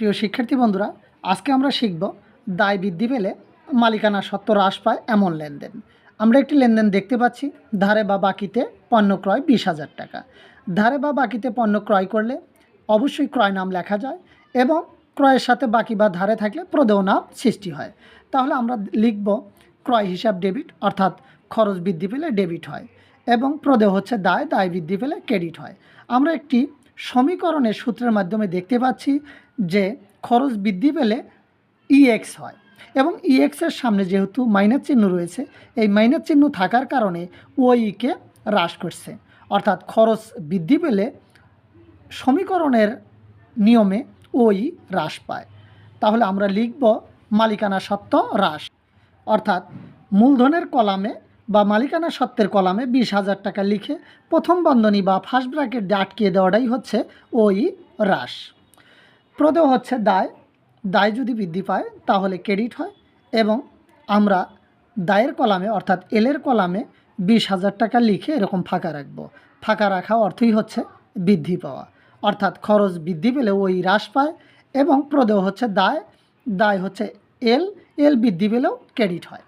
প্রিয় শিক্ষার্থী বন্ধুরা, আজকে আমরা শিখব দায় বৃদ্ধি পেলে মালিকানা সত্ত্ব হ্রাস পায় এমন লেনদেন। আমরা একটি লেনদেন দেখতে পাচ্ছি, ধারে বা বাকিতে পণ্য ক্রয় বিশ হাজার টাকা। ধারে বা বাকিতে পণ্য ক্রয় করলে অবশ্যই ক্রয় নাম লেখা যায় এবং ক্রয়ের সাথে বাকি বা ধারে থাকলে প্রদেয় নাম সৃষ্টি হয়। তাহলে আমরা লিখব ক্রয় হিসাব ডেবিট, অর্থাৎ খরচ বৃদ্ধি পেলে ডেবিট হয় এবং প্রদেয় হচ্ছে দায় দায় বৃদ্ধি পেলে ক্রেডিট হয়। আমরা একটি সমীকরণের সূত্রের মাধ্যমে দেখতে পাচ্ছি যে খরচ বৃদ্ধি পেলে ইএক্স হয় এবং ইএক্সের সামনে যেহেতু মাইনাস চিহ্ন রয়েছে, এই মাইনাস চিহ্ন থাকার কারণে ওইকে হ্রাস করছে। অর্থাৎ খরচ বৃদ্ধি পেলে সমীকরণের নিয়মে ওই হ্রাস পায়। তাহলে আমরা লিখব মালিকানা সত্ত্ব হ্রাস। অর্থাৎ মূলধনের কলামে বা মালিকানা সত্ত্বের কলামে বিশ হাজার টাকা লিখে প্রথম বন্ধনী বা ফার্স্ট ব্র্যাকেট দিয়ে আটকিয়ে দেওয়াটাই হচ্ছে ওই হ্রাস। প্রদেয় হচ্ছে দায়। দায় যদি বৃদ্ধি পায়, তাহলে ক্রেডিট হয় এবং আমরা দায়ের কলামে অর্থাৎ এলের কলামে বিশ হাজার টাকা লিখে এরকম ফাঁকা রাখব। ফাঁকা রাখা অর্থই হচ্ছে বৃদ্ধি পাওয়া। অর্থাৎ খরচ বৃদ্ধি পেলে ওই হ্রাস পায় এবং প্রদেয় হচ্ছে দায়। দায় হচ্ছে এল এল বৃদ্ধি পেলেও ক্রেডিট হয়।